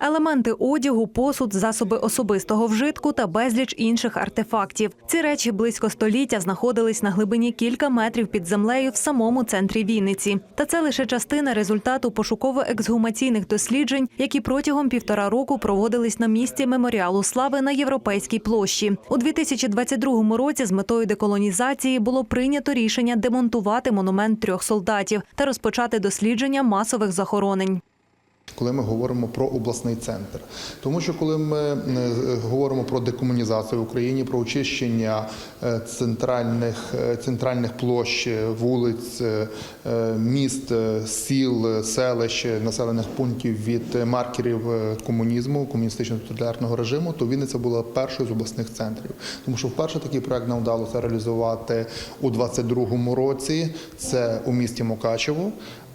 Елементи одягу, посуд, засоби особистого вжитку та безліч інших артефактів. Ці речі близько століття знаходились на глибині кілька метрів під землею в самому центрі Вінниці. Та це лише частина результату пошуково-ексгумаційних досліджень, які протягом півтора року проводились на місці меморіалу слави на європейській площі. У 2022 році з метою деколонізації було прийнято рішення демонтувати монумент трьох солдатів та розпочати дослідження масових захоронень. Коли ми говоримо про обласний центр. Тому що коли ми е, говоримо про декомунізацію в Україні, про очищення е, центральних, е, центральних площ, вулиць, міст, сіл, селищ, населених пунктів від маркерів комунізму, комуністично тоталітарного режиму, то Вінниця була першою з обласних центрів. Тому що вперше такий проект нам вдалося реалізувати у 22-му році. Це у місті Мукачево.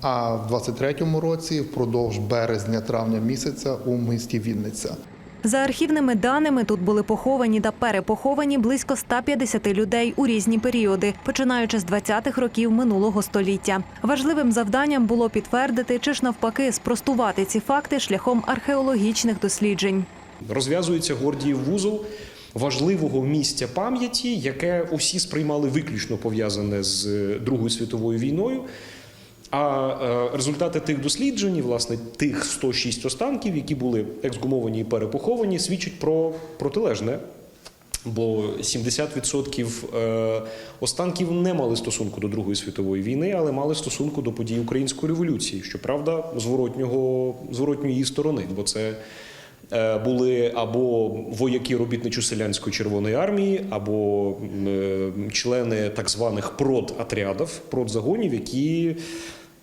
А в 23-му році, впродовж березня-травня місяця, у місті Вінниця. За архівними даними, тут були поховані та перепоховані близько 150 людей у різні періоди, починаючи з 20-х років минулого століття. Важливим завданням було підтвердити чи ж навпаки спростувати ці факти шляхом археологічних досліджень. розв'язується Гордіїв вузол важливого місця пам'яті, яке усі сприймали виключно пов'язане з Другою світовою війною. А е, результати тих досліджень, власне, тих 106 останків, які були ексгумовані і перепоховані, свідчать про протилежне. Бо 70% е, останків не мали стосунку до Другої світової війни, але мали стосунку до подій Української революції. Щоправда, зворотнього, зворотньої сторони, бо це е, були або вояки робітничо-селянської Червоної армії, або члени так званих продотрядів, продзагонів, які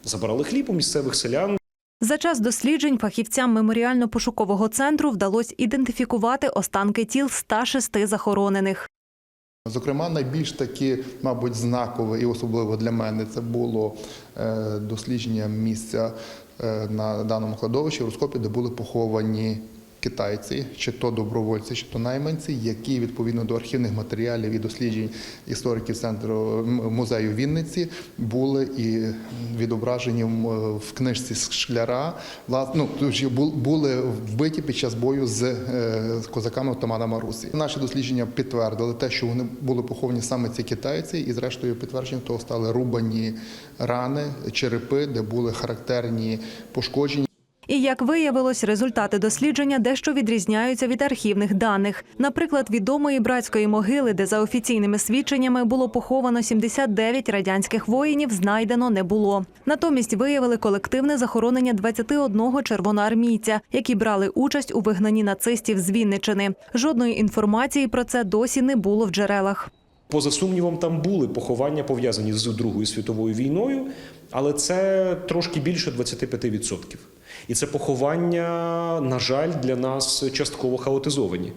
забирали хліб у місцевих селян. За час досліджень фахівцям меморіально-пошукового центру вдалося ідентифікувати останки тіл 106 захоронених. Зокрема, найбільш такі, мабуть, знакове і особливо для мене це було е, дослідження місця е, на даному кладовищі в Роскопі, де були поховані китайці, чи то добровольці, чи то найманці, які відповідно до архівних матеріалів і досліджень істориків центру музею Вінниці були і відображені в книжці Шкляра. Власне, ну, були вбиті під час бою з е, козаками отамана Марусі. Наші дослідження підтвердили те, що вони були поховані саме ці китайці, і зрештою підтвердженням того стали рубані рани, черепи, де були характерні пошкодження. І як виявилось, результати дослідження дещо відрізняються від архівних даних. Наприклад, відомої братської могили, де за офіційними свідченнями було поховано 79 радянських воїнів, знайдено не було. Натомість виявили колективне захоронення 21 червоноармійця, які брали участь у вигнанні нацистів з Вінничини. Жодної інформації про це досі не було в джерелах. Поза сумнівом, там були поховання пов'язані з Другою світовою війною, але це трошки більше 25%. І це поховання, на жаль, для нас частково хаотизовані,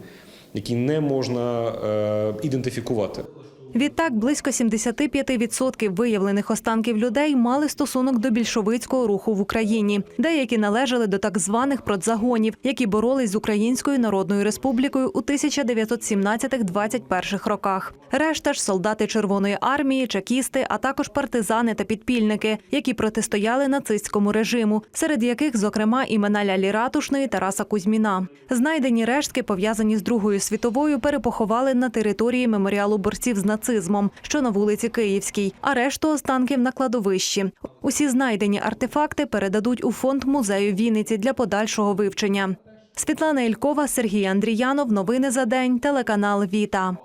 які не можна е, ідентифікувати. Відтак, близько 75% виявлених останків людей мали стосунок до більшовицького руху в Україні. Деякі належали до так званих продзагонів, які боролись з Українською Народною Республікою у 1917-21 роках. Решта ж солдати Червоної армії, чекісти, а також партизани та підпільники, які протистояли нацистському режиму, серед яких, зокрема, імена Лялі Ратушної Тараса Кузьміна. Знайдені рештки, пов'язані з Другою світовою, перепоховали на території меморіалу борців з нацизмом, що на вулиці Київській, а решту останків на кладовищі. Усі знайдені артефакти передадуть у фонд музею Вінниці для подальшого вивчення. Світлана Ількова, Сергій Андріянов. Новини за день. Телеканал Віта.